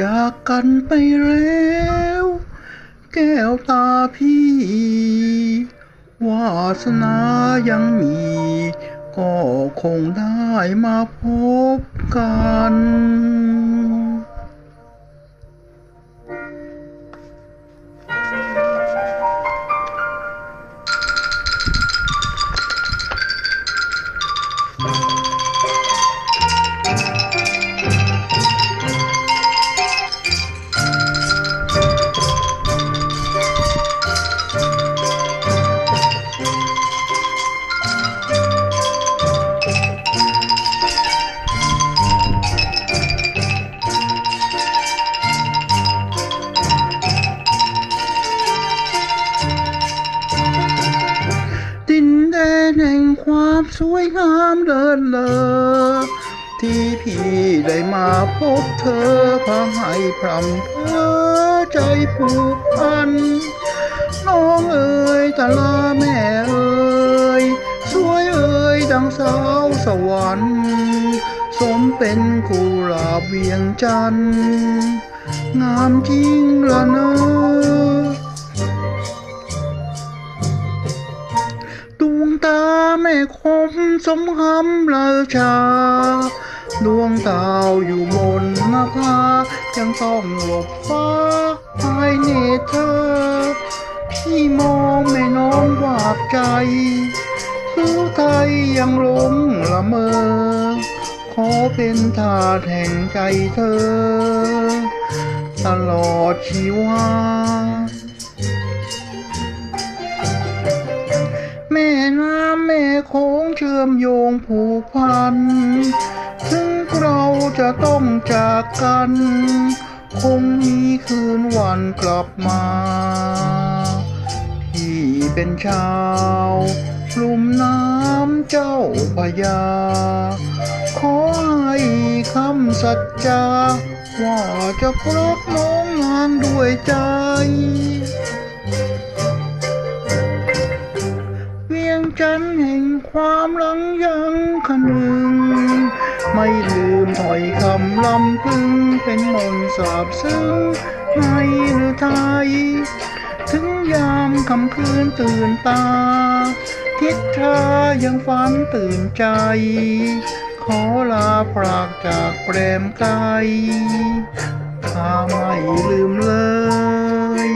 จากกันไปแล้ว แก้วตาพี่ วาสนายังมี ก็คงได้มาพบกันดิ ความสวยงามเลิศเลอที่พี่ได้มาพบเธอพาให้พรำเพอใจผูกพัน น้องเอ๋ยตาลาแม่เอ๋ยสวยเอ๋ยดังสาวสวรรค์สมเป็นกุหลาบเวียงจันทร์งามจริงละเนอ สมคำราชา ดวงดาวอยู่บนนภายังต้องหลบฟ้าภายเนเธอ ที่มองแม่น้องวาบใจคือไทยยังหลงละเมอ ขอเป็นทาสแห่งใจเธอ ตลอดชีวา ชื่อมโยงผูกพัน ถึงเราจะต้องจากกัน คงมีคืนวันกลับมาพี่เป็นชาวลุ่มน้ำเจ้าพยา ขอให้คำสัจจา ว่าจะรักน้องงานด้วยใจามหลังยังคนึง ไม่ลืมถอยคำลำพึง เป็นมนต์สาบซึ้งในหรือไทย ถึงยามคำคืนตื่นตา ทิศทายังฝันตื่นใจ ขอลาพรากจากแปรมไกลข้าไม่ลืมเลย